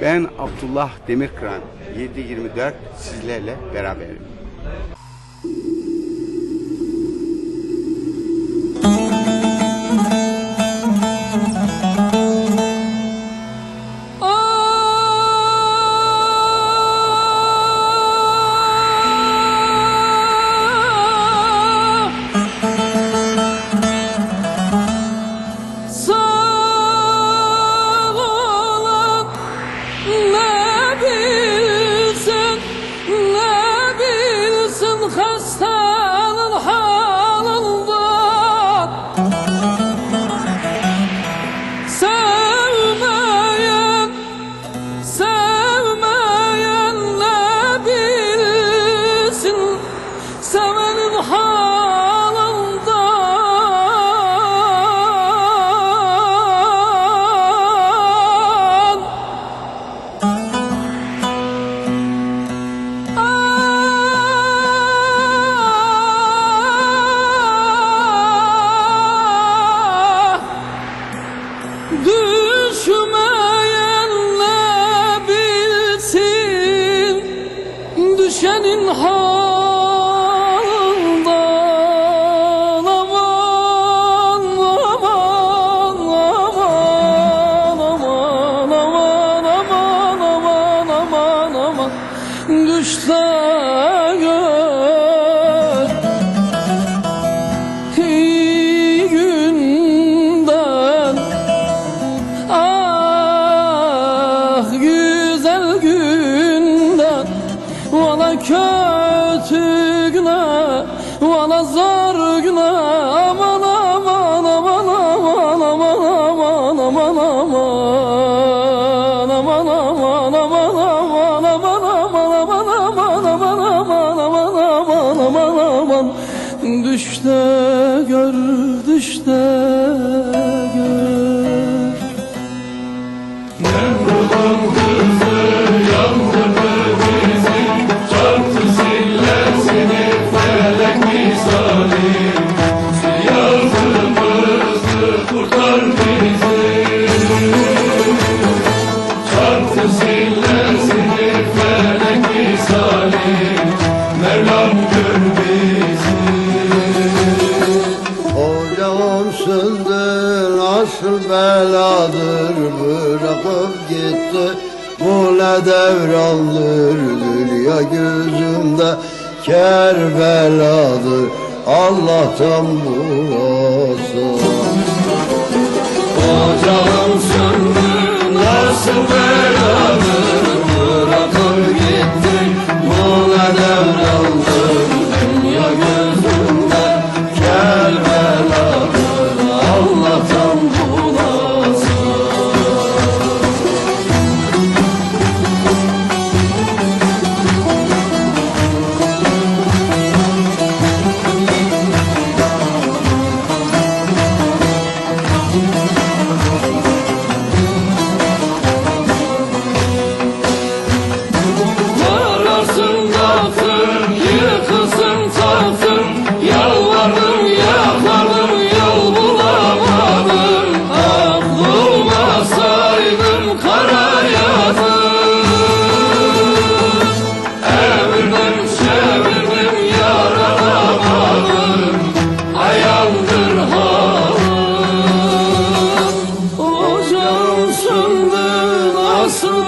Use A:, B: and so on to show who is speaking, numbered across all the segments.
A: Ben Abdullah Demirkıran 724 sizlerle beraberim.
B: Düşte gör iyi günden. Ah güzel günden. Valla kötü güne Valla zor güne düşte gör, düşte gör. Nemrud'un kızı yandırdı bizi Çarptı sillesini felek misali Siyahımızı kurtar bizi
C: Çarptı sillesini felek beladır bırakıp gitti. Bu ne devrandır dünya gözümde Kerbeladır. Allah'tan bulasın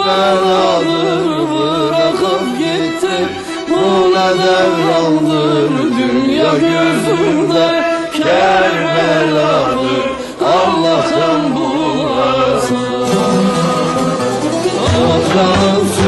C: ben alır bırakıp gittim Buna devraldır dünya gözümde Kerbeladır Allah'tan bulasın
B: Allah'tan